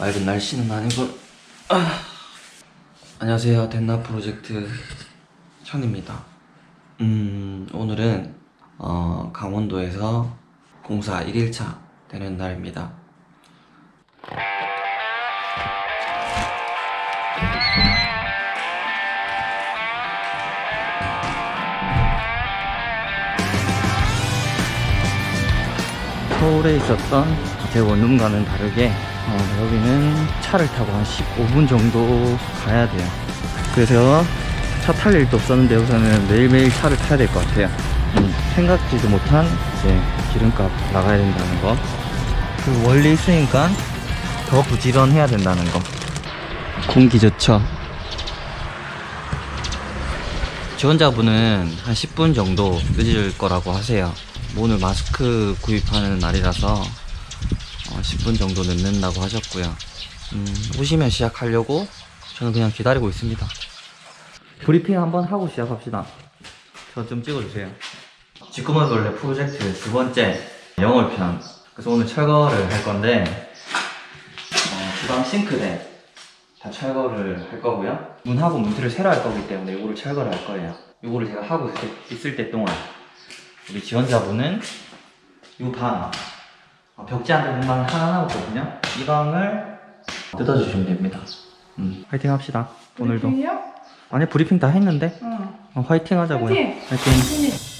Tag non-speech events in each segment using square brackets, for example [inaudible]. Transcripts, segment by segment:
맑은 날씨는 아니고 아. 안녕하세요 덴나 프로젝트 천입니다 음 오늘은 어, 강원도에서 공사 1일차 되는 날입니다 서울에 있었던 제 원룸과는 다르게 어, 여기는 차를 타고 한 15분 정도 가야 돼요. 그래서 차 탈 일도 없었는데 우선은 매일매일 차를 타야 될 것 같아요. 음, 생각지도 못한 이제 기름값 나가야 된다는 거. 그 원리 있으니까 더 부지런해야 된다는 거. 공기 좋죠. 지원자분은 한 10분 정도 늦을 거라고 하세요. 뭐 오늘 마스크 구입하는 날이라서 어, 10분 정도 늦는다고 하셨고요. 음, 오시면 시작하려고 저는 그냥 기다리고 있습니다. 브리핑 한번 하고 시작합시다. 저 좀 찍어주세요. 직구마돌레 프로젝트 두 번째 영월편. 그래서 오늘 철거를 할 건데 어, 주방 싱크대 다 철거를 할 거고요. 문하고 문틀을 새로 할 거기 때문에 이거를 철거를 할 거예요. 이거를 제가 하고 있을 때, 있을 때 동안 우리 지원자분은 이 방, 어, 벽지한테 공간 하나 남았거든요. 이 방을 뜯어주시면 됩니다. 음, 화이팅 합시다. 오늘도. 브리핑이요? 아니, 브리핑 다 했는데. 응. 어, 화이팅 하자고요. 화이팅! 화이팅.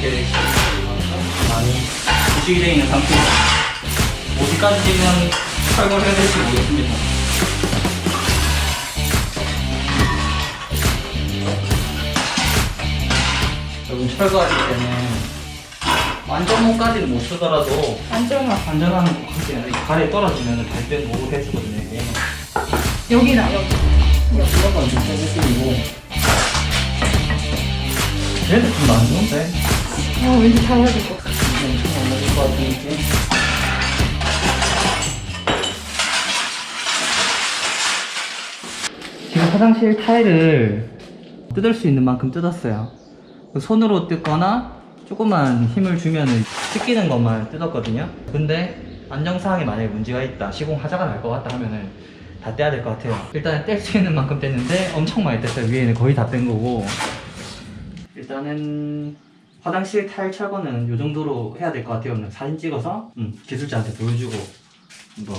이렇게 많이 부식이 되어 있는 상태에서 어디까지 그냥 철거를 해야 될지 모르겠습니다. 여러분 철거하실 때는 완전못까지는 못 쓰더라도 것 같아요. 이 발에 떨어지면 발뼈 노고 해주거든요. 여기나, 여기. 철거가 좀 느낌이고 얘도 좀안 좋은데? 어, 왠지 잘해야 될것 같아. 안 맞을 것 같은 느낌? 지금 화장실 타일을 뜯을 수 있는 만큼 뜯었어요. 손으로 뜯거나 조금만 힘을 주면은 뜯기는 것만 뜯었거든요. 근데 안정사항에 만약에 문제가 있다, 시공 하자가 날 것 같다 하면은 다 떼야 될 것 같아요. 일단은 뗄 수 있는 만큼 뗐는데 엄청 많이 뗐어요. 위에는 거의 다 뗀 거고. 일단은 화장실 타일 철거는 이 정도로 해야 될 것 같아요. 오늘 사진 찍어서 음, 기술자한테 보여주고 한번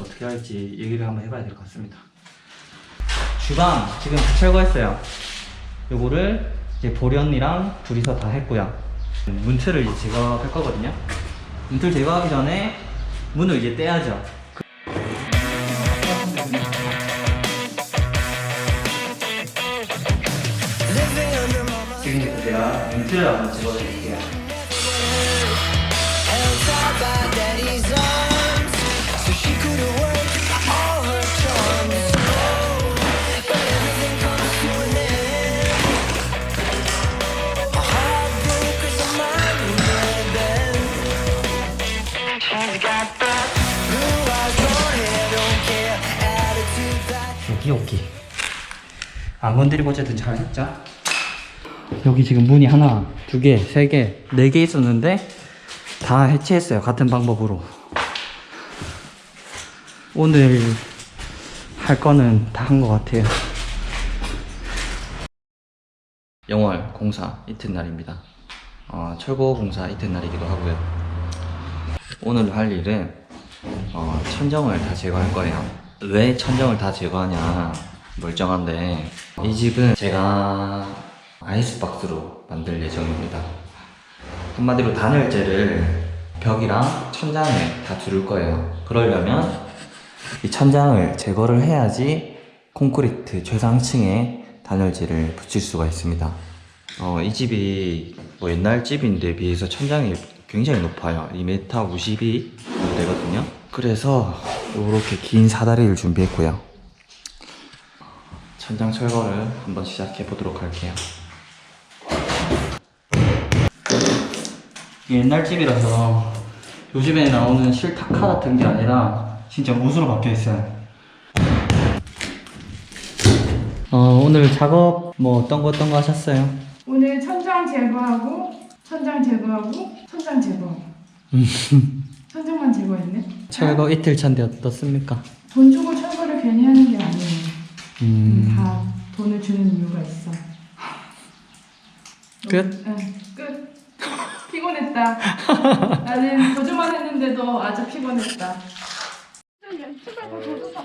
어떻게 할지 얘기를 한번 해봐야 될 것 같습니다. 주방 지금 다 철거했어요. 요거를 이제 보리 언니랑 둘이서 다 했고요. 문틀을 이제 제거할 거거든요. 문틀 제거하기 전에 문을 이제 떼야죠. 안 건드리고 어쨌든 잘 했죠. 여기 지금 문이 하나 두 개 세 개 네 개 있었는데 다 해체했어요 같은 방법으로. 오늘 할 거는 다 한 것 같아요. 영월 공사 이튿날입니다. 어, 철거 공사 이튿날이기도 하고요. 오늘 할 일은 어, 천정을 다 제거할 거예요. 왜 천정을 다 제거하냐? 멀쩡한데 이 집은 제가 아이스박스로 만들 예정입니다. 한마디로 단열재를 벽이랑 천장에 다 두를 거예요. 그러려면 이 천장을 제거를 해야지 콘크리트 최상층에 단열재를 붙일 수가 있습니다. 어, 이 집이 뭐 옛날 집인데 비해서 천장이 굉장히 높아요. 2m 52 정도 되거든요. 그래서 이렇게 긴 사다리를 준비했고요. 천장 철거를 한번 시작해 보도록 할게요. 옛날 집이라서 요즘에 나오는 실타카 같은 게 아니라 진짜 못으로 박혀 있어요. 어, 오늘 작업 뭐 어떤 거 어떤 거 하셨어요? 오늘 천장 제거하고 천장 제거하고 천장 제거하고 [laughs] 천장만 제거했네 철거 이틀 차인데 어떻습니까? 돈 주고 철거를 괜히 하는 게 아니에요 음, 다 돈을 주는 이유가 있어. 끝? 응, 끝. 피곤했다. 나는 거주만 했는데도 아주 피곤했다 연습을 다.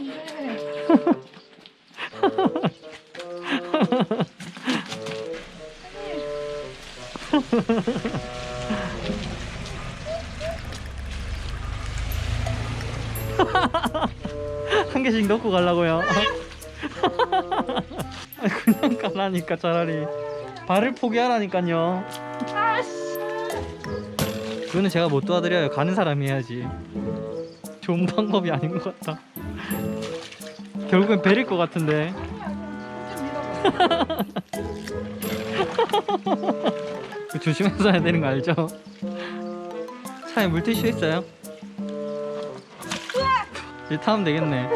한 개씩 넣고 가려고요. [laughs] 아, 그냥 가라니까 차라리 발을 포기하라니까요. 그거는 제가 못 도와드려요. 가는 사람이 해야지. 좋은 방법이 아닌 것 같다. 결국엔 베릴 것 같은데. [laughs] 조심해서 해야 되는 거 알죠? 차에 물티슈 있어요? 이제 타면 되겠네.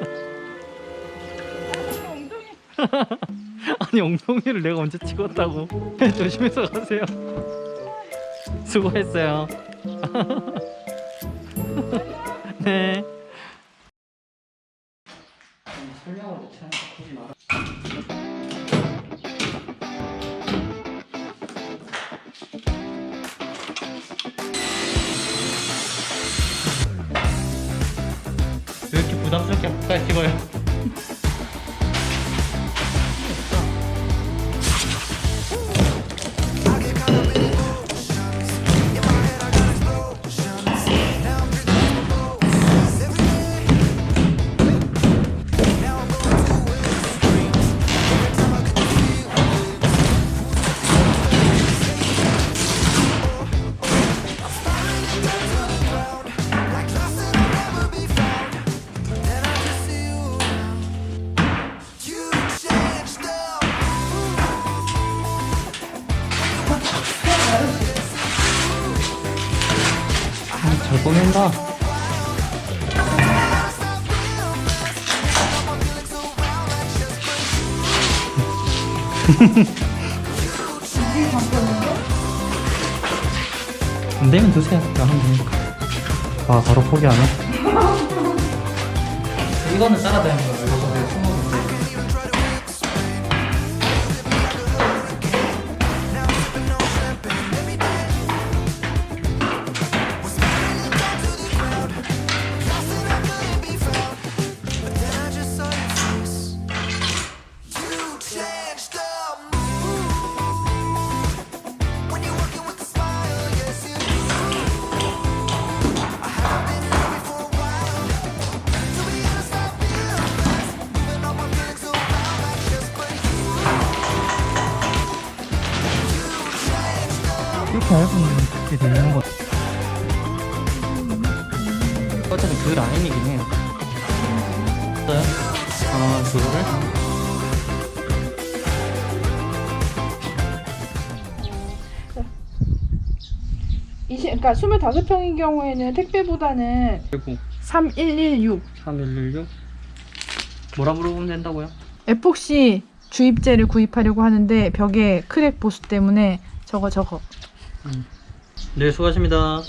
[laughs] [laughs] 아니 엉덩이를 내가 언제 찍었다고? [laughs] 조심해서 가세요. 수고했어요. [laughs] 네. 설명을 못하니까 하지 마라. 왜 이렇게 부담스럽게 가까이 찍어요? 잘 보낸다. 안 되면 드세요. 그냥 하면 되니까. 아, 바로 포기하네. 이거는 따라다니는 거예요. 어차피 그 라인이긴 해요. 아, 그거를? 그러니까 25평인 경우에는 택배보다는 그리고 3116 3116? 뭐라 물어보면 된다고요? 에폭시 주입제를 구입하려고 하는데 벽에 크랙 보수 때문에 저거 저거 네, 수고하십니다.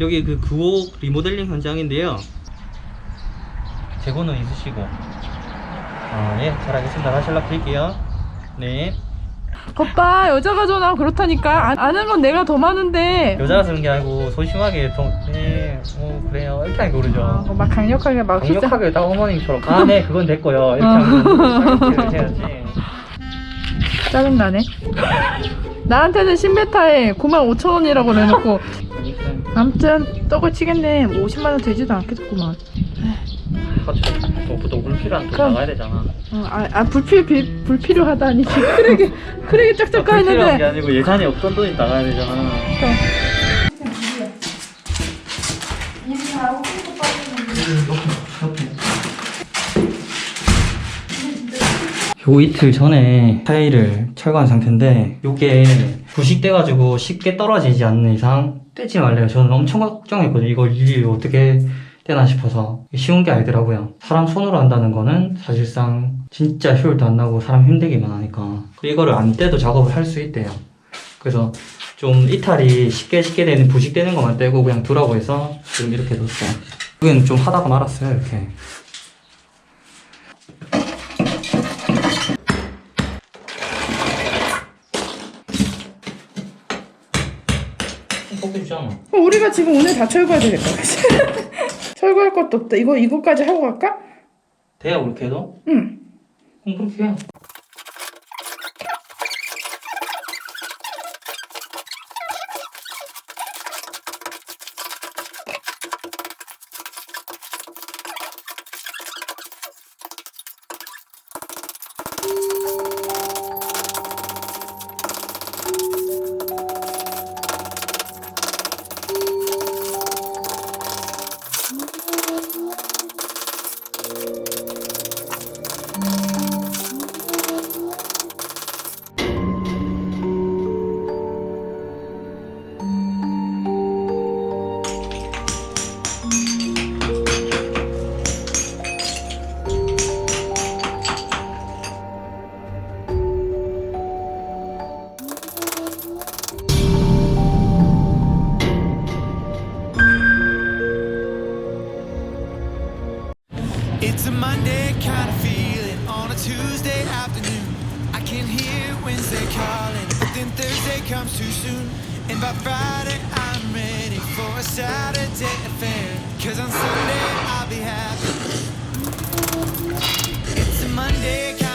여기 그 구옥 리모델링 현장인데요. 재고는 있으시고. 아, 예, 잘하겠습니다. 다시 연락드릴게요. 네. 오빠 여자가 전화 그렇다니까 아, 아는 건 내가 더 많은데 여자가 쓰는 게 아니고 소심하게 좀, 네, 뭐, 그래요. 이렇게 하니까 그러죠. 아, 막 강력하게 막 강력하게 딱 어머님처럼. 아, 네, 그건 됐고요. 이렇게 하면 [laughs] 해야지. 짜증나네 나한테는 신메타에 95,000원이라고 내놓고 아무튼 떡을 치겠네 뭐 50만 원 되지도 않겠구만 그렇죠. 무엇보다 불필요한 돈 그럼- 나가야 되잖아. 어, 아, 아 불필 비, 불필요하다니 크랙이 크랙이 짝짝 까 불필요한 게 있는데 아니고 예산이 없던 돈이 나가야 되잖아. 요 이틀 전에 타일을 철거한 상태인데 요게 부식돼가지고 쉽게 떨어지지 않는 이상 떼지 말래요 저는 엄청 걱정했거든요. 이거 일일이 어떻게 떼나 싶어서. 쉬운 게 아니더라고요. 사람 손으로 한다는 거는 사실상 진짜 효율도 안 나고 사람 힘들기만 하니까. 이거를 안 떼도 작업을 할 수 있대요. 그래서 좀 이탈이 쉽게 쉽게 되는 부식되는 것만 떼고 그냥 두라고 해서 지금 이렇게 뒀어요. 여기는 좀 하다가 말았어요 이렇게 꺾여주잖아 어, 우리가 지금 오늘 다 철거해야 되겠다 그치? [laughs] 철거할 것도 없다 이거 이거까지 하고 갈까? 돼요 그렇게 해도? 응 그럼 그렇게 해 calling, but then Thursday comes too soon. And by Friday, I'm ready for a Saturday affair. Cause on Sunday, I'll be happy. It's a Monday.